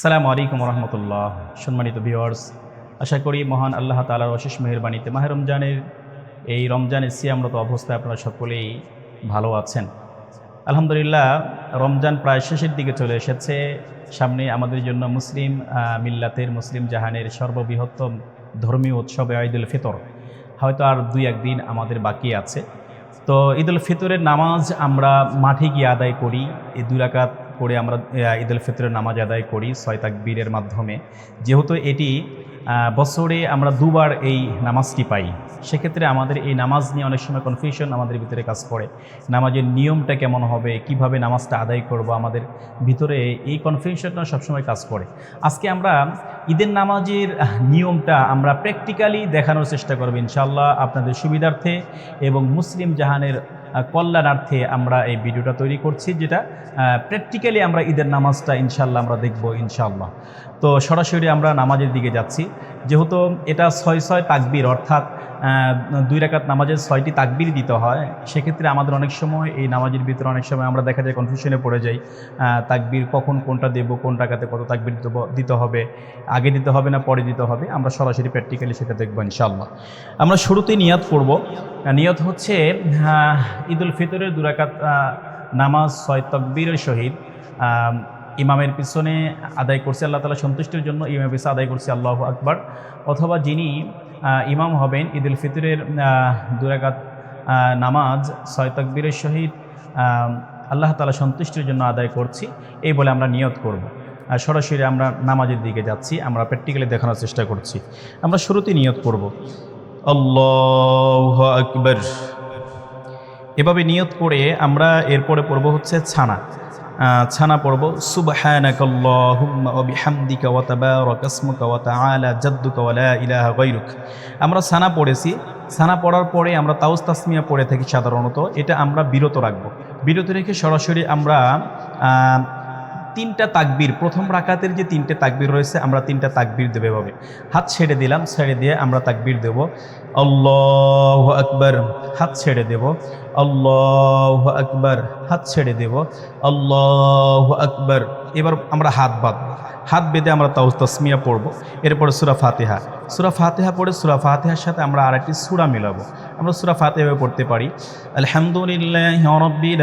সালামু আলাইকুম রহমতুল্লাহ সম্মানিত ভিওয়ার্স আশা করি মহান আল্লাহ তালার অশেষ মেহরবানিতে মাহে রমজানের এই রমজানের সিয়ামরত অবস্থায় আপনারা সকলেই ভালো আছেন। আলহামদুলিল্লাহ, রমজান প্রায় শেষের দিকে চলে এসেছে। সামনে আমাদের জন্য মুসলিম মিল্লাতের মুসলিম জাহানের সর্ববৃহত্তম ধর্মীয় উৎসব ঈদুল ফিতর। হয়তো আর দুই একদিন আমাদের বাকি আছে। তো ঈদুল ফিতরের নামাজ আমরা মাঠে গিয়ে আদায় করি। এই দুই করে আমরা আহ, ঈদুল ফিতরের নামাজ আদায় করি ছয় তাকবীরের মাধ্যমে। যেহেতু এটি বছরে আমরা দুবার এই নামাজটি পাই সেক্ষেত্রে আমাদের এই নামাজ নিয়ে অনেক সময় কনফিউশন আমাদের ভিতরে কাজ করে। নামাজের নিয়মটা কেমন হবে কীভাবে নামাজটা আদায় করব আমাদের ভিতরে এই কনফিউশনটা সবসময় কাজ করে। আজকে আমরা ঈদের নামাজের নিয়মটা আমরা প্র্যাকটিক্যালি দেখানোর চেষ্টা করব ইনশাল্লাহ আপনাদের সুবিধার্থে এবং মুসলিম জাহানের কল্যাণার্থে আমরা এই ভিডিওটা তৈরি করছি, যেটা প্র্যাকটিক্যালি আমরা ঈদের নামাজটা ইনশাল্লাহ আমরা দেখব ইনশাল্লাহ তো সরাসরি আমরা নামাজের দিকে যাচ্ছি। যেহেতু এটা ছয় ছয় তাকবির, অর্থাৎ দুই রাকাত নামাজের ছয়টি তাকবির দিতে হয়, সেক্ষেত্রে আমাদের অনেক সময় এই নামাজের ভিতরে অনেক সময় আমরা দেখা যায় কনফিউশনে পড়ে যাই তাকবির কখন কোনটা দেব, কোন টাকাতে কত তাকবির দিতে হবে, আগে দিতে হবে না পরে দিতে হবে, আমরা সরাসরি প্র্যাকটিক্যালি সেটা দেখব ইনশাল্লাহ আমরা শুরুতেই নিয়াত করব নিয়ত হচ্ছে ঈদুল ফিতরের দুরাকাত নামাজ, ছয় তকবীরের সহিত ইমামের পিছনে আদায় করছে, আল্লাহ তালা সন্তুষ্টির জন্য ইমামের পিছনে আদায় করছে, আল্লাহ আকবার, অথবা যিনি ইমাম হবেন ঈদুল ফিতরের দুরাকাত নামাজ, ছয় তকবীরের সহিত আল্লাহ তালা সন্তুষ্টির জন্য আদায় করছি। এই বলে আমরা নিয়ত করব। সরাসরি আমরা নামাজের দিকে যাচ্ছি, আমরা প্র্যাকটিক্যালি দেখানোর চেষ্টা করছি। আমরা শুরুতেই নিয়ত করব। আল্লাহ আকবর। এভাবে নিয়ত করে আমরা এরপরে পড়ব হচ্ছে ছানা। ছানা পড়ব জাদ্দুকা ওয়া ইলাহা আমরা ছানা পড়েছি, ছানা পড়ার পরে আমরা তাউস তাসমিয়া পড়ে থাকি সাধারণত, এটা আমরা বিরত রাখব। বিরত রেখে সরাসরি আমরা তিনটা তাকবির, প্রথম রাকাতের যে তিনটে তাকবির রয়েছে, আমরা তিনটা তাকবির দেবে এভাবে। হাত ছেড়ে দিলাম, ছেড়ে দিয়ে আমরা তাকবির দেব। আল্লাহ আকবর, হাত ছেড়ে দেব। আল্লাহ আকবার। হাত ছেড়ে দেব। আল্লাহ আকবার। এবার আমরা হাত বাঁধব। হাত বেঁধে আমরা তাও তসমিয়া পড়ব। এরপরে সুরা ফাতেহা। সুরা ফাতেহা পড়ে সুরা ফাতেহার সাথে আমরা আর একটি সুরা মিলাবো। আমরা সুরা ফাতেহা পড়তে পারি। আলহামদুলিল্লাহ রব্বিল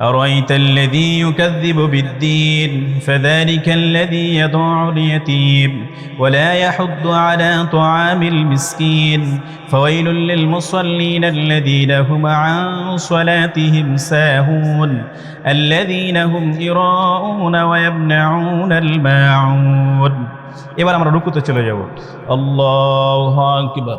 أرأيت الذي يكذب بالدين فذلك الذي يدع اليتيم ولا يحض على طعام المسكين فويل للمصلين الذين هم عن صلاتهم ساهون الذين هم يراءون ويمنعون الماعون এবার আমরা রুকুতে চলে যাব আল্লাহ আকবার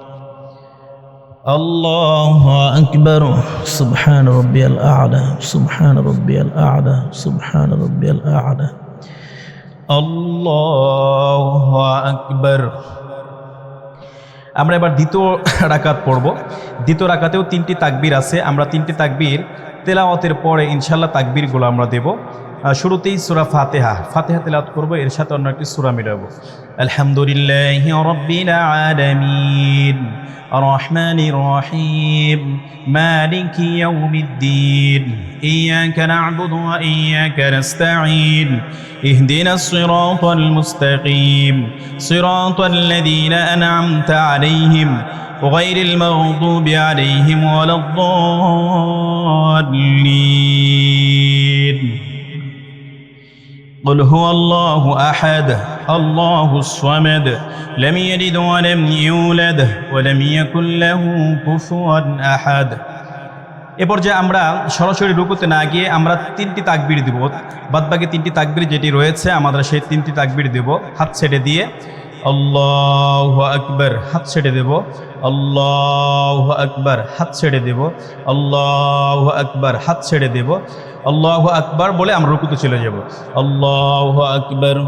আল্লাহ আকবর, সুবহান রব্বিয়াল আলা, সুবহান রব্বিয়াল আলা, সুবহান রব্বিয়াল আলা। আল্লাহ আকবর। আমরা এবার দ্বিতীয় রাকাত পড়ব। দ্বিতীয় রাকাতেও তিনটি তাকবির আছে। আমরা তিনটি তাকবির তেলাওয়াতের পরে ইনশাল্লাহ তাকবিরগুলো আমরা দেব। শুরুতেই সুরা ফাতেহা ফাতেহা তেলাওয়াত করব এর সাথে অন্য একটি সুরা মিলাবো আলহামদুলিল্লাহ রব্বিল আলামিন الرحمن الرحيم مالك يوم الدين إياك نعبد وإياك نستعين اهدنا الصراط المستقيم صراط الذين أنعمت عليهم غير المغضوب عليهم ولا الضالين قل هو الله احد الله الصمد لم يلد ولم يولد ولم يكن له كفوا احد এ পর্যায়ে আমরা সরাসরি রুকুতে না গিয়ে আমরা তিনটি তাকবির দিব বাদবাকি তিনটি তাকবির যেটি রয়েছে আমরা সেই তিনটি তাকবির দেব হাত ছেড়ে দিয়ে আল্লাহ আকবর হাত ছেড়ে দেব আল্লাহ আকবর হাত ছেড়ে দেব আল্লাহ আকবর হাত ছেড়ে দেব আল্লাহ আকবর বলে আমরা রুকুতে চলে যাব আল্লাহ আকবর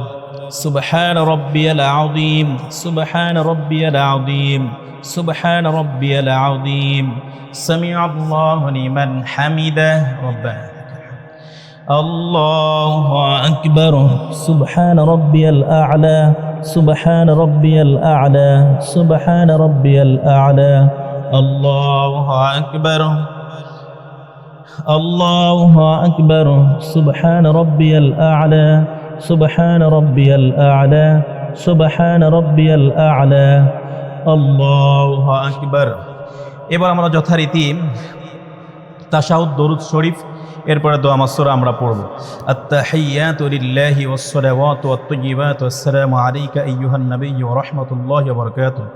سبحان ربي العظيم سبحان ربي العظيم سبحان ربي العظيم سمع الله لمن حمده ربنا الله أكبر سبحان ربي الأعلى سبحان ربي الأعلى سبحان ربي الأعلى الله أكبر আল্লাহ আকবর, সুবহান রব্বিয়াল আলা, সুবহান রব্বিয়াল আলা, সুবহান রব্বিয়াল আলা। আল্লাহ আকবর। এবার আমরা যথারীতি তাসাউদ দরুদ শরীফ এরপরে দোয়া মাসুরা আমরা পড়ব আত্তাহিয়াতু লিল্লাহি ওয়াসসালাওয়াতু ওয়াত-তাইয়্যিবাতু আসসালামু আলাইকা আইয়ুহান নাবিয়্যু ওয়া রাহমাতুল্লাহি ওয়া বারাকাতুহু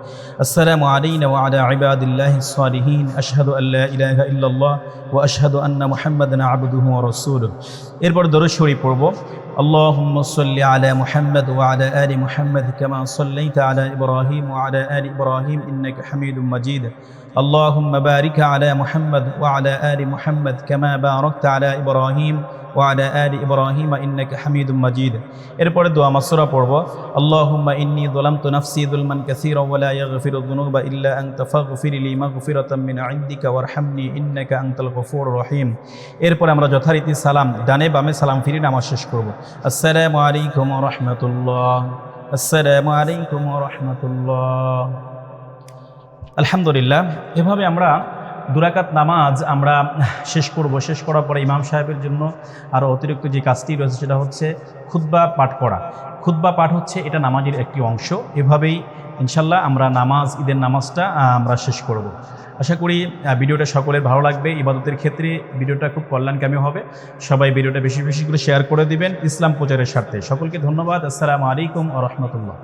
আসসালামু আলাইনা ওয়া আলা ইবাদিল্লাহিস সালিহিন আশহাদু আল্লা ইলাহা ইল্লাল্লাহ ওয়া আশহাদু আন্না মুহাম্মাদান আবদুহু ওয়া রাসূলুহু এরপর দরুদ শরীফ পড়ব اللهم صل على محمد وعلى آل محمد كما صليت على إبراهيم وعلى آل إبراهيم إنك حميد مجيد اللهم بارك على محمد وعلى آل محمد كما باركت على إبراهيم وعلى آل إبراهيم إنك حميد مجيد এরপরে দোয়া মাসুরা পড়ব اللهم إني ظلمت نفسي ظلما كثيرا ولا يغفر الذنوب إلا أنت فاغفر لي مغفرة من عندك وارحمني إنك أنت الغفور الرحيم এরপরে আমরা যথারীতি সালাম ডানে বামে সালাম ফিরে নামাজ শেষ করব আসসালামু আলাইকুম ওয়া রাহমাতুল্লাহ আসসালামু আলাইকুম ওয়া রাহমাতুল্লাহ আলহামদুলিল্লাহ, এভাবে আমরা দুরাকাত নামাজ আমরা শেষ করব। শেষ করার পরে ইমাম সাহেবের জন্য আরও অতিরিক্ত যে কাজটি রয়েছে সেটা হচ্ছে খুতবা পাঠ করা। খুতবা পাঠ হচ্ছে এটা নামাজের একটি অংশ। এভাবেই ইনশাল্লাহ আমরা নামাজ, ঈদের নামাজটা আমরা শেষ করব। আশা করি ভিডিওটা সকলের ভালো লাগবে। ইবাদতের ক্ষেত্রে ভিডিওটা খুব কল্যাণকামী হবে। সবাই ভিডিওটা বেশি বেশি করে শেয়ার করে দিবেন ইসলাম প্রচারের স্বার্থে। সকলকে ধন্যবাদ। আসসালামু আলাইকুম ও রহমতুল্লাহ।